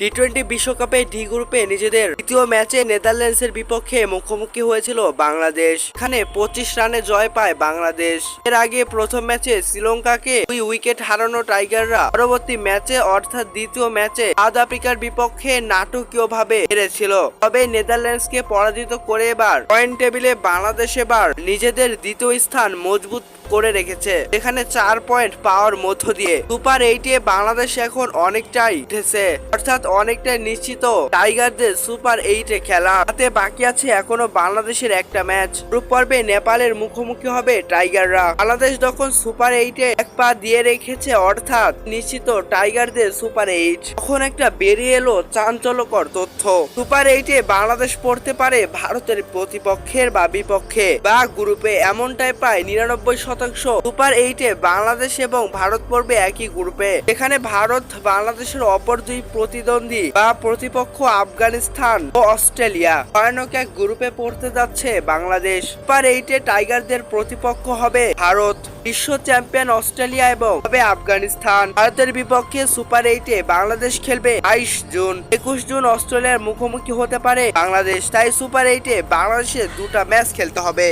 T twenty বিশ্বকাপে D গ্রুপে নিজেদের দ্বিতীয় ম্যাচে নেদারল্যান্ডসের বিপক্ষে মুখোমুখি হয়েছিল বাংলাদেশ। এখানে পঁচিশ রানে জয় পায় বাংলাদেশ। এর আগে প্রথম ম্যাচে শ্রীলঙ্কাকে দুই উইকেট হারানো টাইগাররা পরবর্তী ম্যাচে অর্থাৎ দ্বিতীয় ম্যাচে সাউথ আফ্রিকার বিপক্ষে নাটকীয়ভাবে হেরেছিল। তবে নেদারল্যান্ডসকে পরাজিত করে এবার পয়েন্ট টেবিলে বাংলাদেশ এবার নিজেদের দ্বিতীয় স্থান মজবুত করে রেখেছে। এখানে চার পয়েন্ট পাওয়ার মধ্য দিয়ে সুপার এইটে বাংলাদেশ এখন অনেকটাই উঠেছে অর্থাৎ অনেকটাই নিশ্চিত। টাইগারদের সুপার এইটে খেলা। হাতে বাকি আছে এখনও বাংলাদেশের একটা ম্যাচ। গ্রুপ পর্বে নেপালের মুখোমুখি হবে টাইগাররা। বাংলাদেশ যখন সুপার এইটে এক পা দিয়ে রেখেছে, অর্থাৎ নিশ্চিত টাইগারদের সুপার এইট, তখন একটা বেরিয়ে এলো চাঞ্চল্যকর তথ্য। সুপার এইটে বাংলাদেশ পড়তে পারে ভারতের প্রতিপক্ষের বা বিপক্ষে। বা গ্রুপে এমনটাই প্রায় নিরানব্বই শতাংশ। সুপার এইটে বাংলাদেশ এবং ভারত পড়বে একই গ্রুপে। এখানে ভারত বাংলাদেশের অপর দুই প্রতিদ্বন্দ্বী বা প্রতিপক্ষ আফগানিস্তান ও অস্ট্রেলিয়া। ভয়ানক এক গ্রুপে পড়তে যাচ্ছে বাংলাদেশ। সুপার এইটে টাইগারদের প্রতিপক্ষ হবে ভারত, বিশ্ব চ্যাম্পিয়ন অস্ট্রেলিয়া এবং হবে আফগানিস্তান। ভারতের বিপক্ষে সুপার এইটে বাংলাদেশ খেলবে বাইশ জুন। একুশ জুন অস্ট্রেলিয়ার মুখোমুখি হতে পারে বাংলাদেশ। তাই সুপার এইটে বাংলাদেশের দুটা ম্যাচ খেলতে হবে।